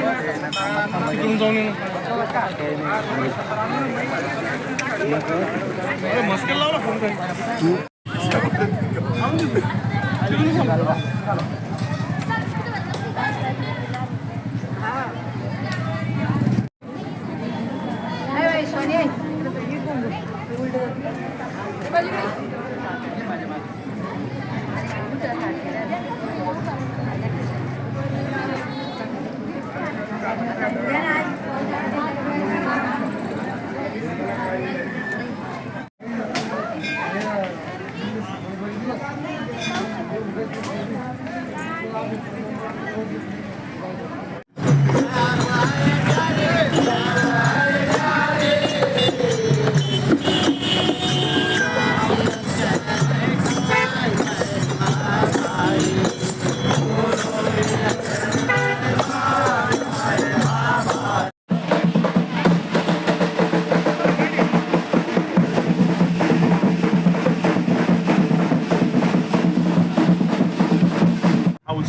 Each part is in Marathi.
तिकडून जाऊन ये ना. अरे मस्केल लावला फोन काही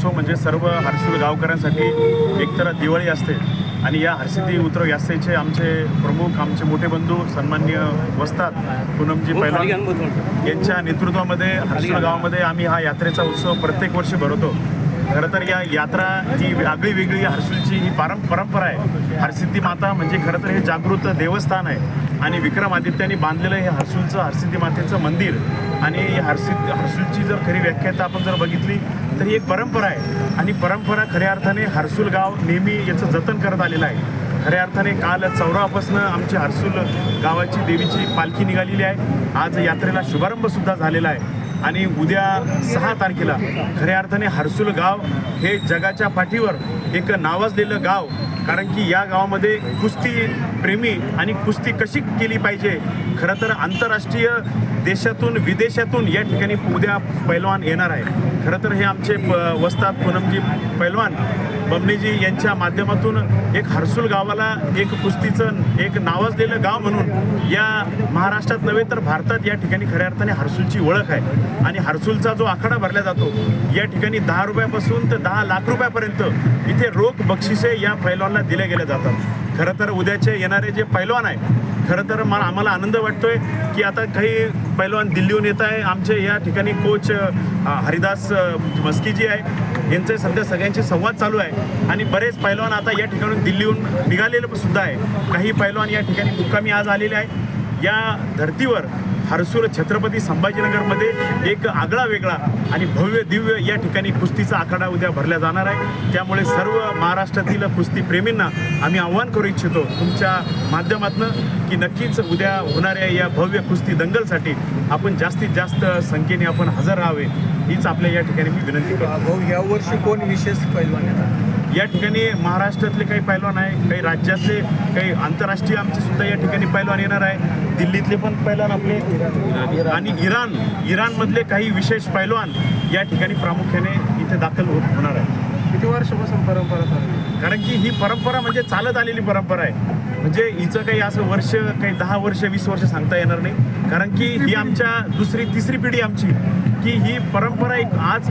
उत्सव म्हणजे सर्व हर्षुल गावकऱ्यांसाठी एकतर दिवाळी असते आणि या हर्षिती उतरव यात्रेचे आमचे प्रमुख आमचे मोठे बंधू सन्मान्य वसतात पूनमजी पैलवान यांच्या नेतृत्वामध्ये हर्षुल गावामध्ये आम्ही हा यात्रेचा उत्सव प्रत्येक वर्षी भरवतो. खरं तर या यात्रा ही आगळी वेगळी हर्षुलची ही पारं परंपरा आहे. हरसिद्धी माता म्हणजे खरं तर हे जागृत देवस्थान आहे. आणि विक्रमादित्याने बांधलेलं हे हर्सूलचं हरसिद्धी मातेचं मंदिर. आणि हरसिद्ध हर्सूलची जर खरी व्याख्याता आपण जर बघितली तर ही एक परंपरा आहे. आणि परंपरा खऱ्या अर्थाने हर्सुल गाव नेहमी याचं जतन करत आलेलं आहे. खऱ्या अर्थाने काल चौरापासून आमची हर्सुल गावाची देवीची पालखी निघालेली आहे. आज यात्रेला शुभारंभसुद्धा झालेला आहे. आणि उद्या सहा तारखेला खऱ्या अर्थाने हर्सुल गाव हे जगाच्या पाठीवर एक नावाजलेलं गाव कारण की या गावामध्ये कुस्ती प्रेमी आणि कुस्ती कशी केली पाहिजे खरं तर आंतरराष्ट्रीय देशातून विदेशातून या ठिकाणी उद्या पैलवान येणार आहे. खरं तर हे आमचे प वस्तात पूनमजी पैलवान बमणेजी यांच्या माध्यमातून एक हर्सुल गावाला एक कुस्तीचं एक नावाजलेलं गाव म्हणून या महाराष्ट्रात नव्हे तर भारतात या ठिकाणी खऱ्या अर्थाने हर्सुलची ओळख आहे. आणि हर्सुलचा जो आखाडा भरला जातो या ठिकाणी दहा रुपयापासून तर दहा लाख रुपयापर्यंत इथे रोख बक्षिसे या पैलवानला दिल्या गेल्या जातात. खरं तर उद्याचे येणारे जे पैलवान आहे खरं तर मला आम्हाला आनंद वाटतोय की आता काही पैलवान दिल्लीहून येत आहे. आमचे या ठिकाणी कोच हरिदास मस्कीजी आहे. यांचे सध्या सगळ्यांशी संवाद चालू आहे. आणि बरेच पैलवान आता या ठिकाणून दिल्लीहून निघालेलं सुद्धा आहे. काही पैलवान या ठिकाणी मुक्कामी आज आलेले आहे या धर्तीवर हरसूर छत्रपती संभाजीनगरमध्ये एक आगळा वेगळा आणि भव्य दिव्य या ठिकाणी कुस्तीचा आखाडा उद्या भरला जाणार आहे. त्यामुळे सर्व महाराष्ट्रातील कुस्तीप्रेमींना आम्ही आव्हान करू इच्छितो तुमच्या माध्यमातून की नक्कीच उद्या होणाऱ्या या भव्य कुस्ती दंगलसाठी आपण जास्तीत जास्त संख्येने आपण हजर राहावे हीच आपल्या या ठिकाणी मी विनंती करतो. भाऊ यावर्षी कोण विशेष पैलवान येतात या ठिकाणी महाराष्ट्रातले काही पैलवान आहे काही राज्यातले काही आंतरराष्ट्रीय आमचे सुद्धा या ठिकाणी पैलवान येणार आहे. दिल्लीतले पण पैलवान आपले. आणि इराण इराणमधले काही विशेष पैलवान या ठिकाणी प्रामुख्याने इथे दाखल हो- होणार आहे किती वर्षापासून परंपरा कारण की ही परंपरा म्हणजे चालत आलेली परंपरा आहे. म्हणजे हिचं काही असं वर्ष काही दहा वर्ष वीस वर्ष सांगता येणार नाही. कारण की ही आमच्या दुसरी तिसरी पिढी आमची. की ही परंपरा एक आज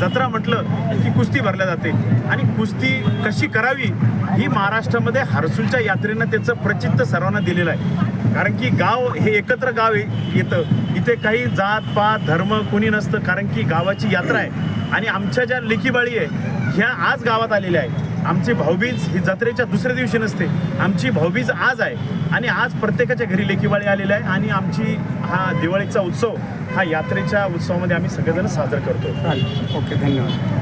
जत्रा म्हटलं की कुस्ती भरल्या जाते. आणि कुस्ती कशी करावी ही महाराष्ट्रामध्ये हरसूलच्या यात्रेनं त्याचं प्रचित्त सर्वांना दिलेलं आहे. कारण की गाव हे एकत्र गाव येतं इथे. काही जात पात धर्म कोणी नसतं. कारण की गावाची यात्रा आहे. आणि आमच्या ज्या लेखीबाळी आहे ह्या आज गावात आलेल्या आहे आमची भाऊबीज ही जत्रेच्या दुसऱ्या दिवशी नसते. आमची भाऊबीज आज आहे आणि आज प्रत्येकाच्या घरी लेखीबाळी आलेली आहे आणि आमची हा दिवाळीचा उत्सव हा यात्रेच्या उत्सवामध्ये आम्ही सगळेजण साजरा करतो. चालेल. ओके धन्यवाद.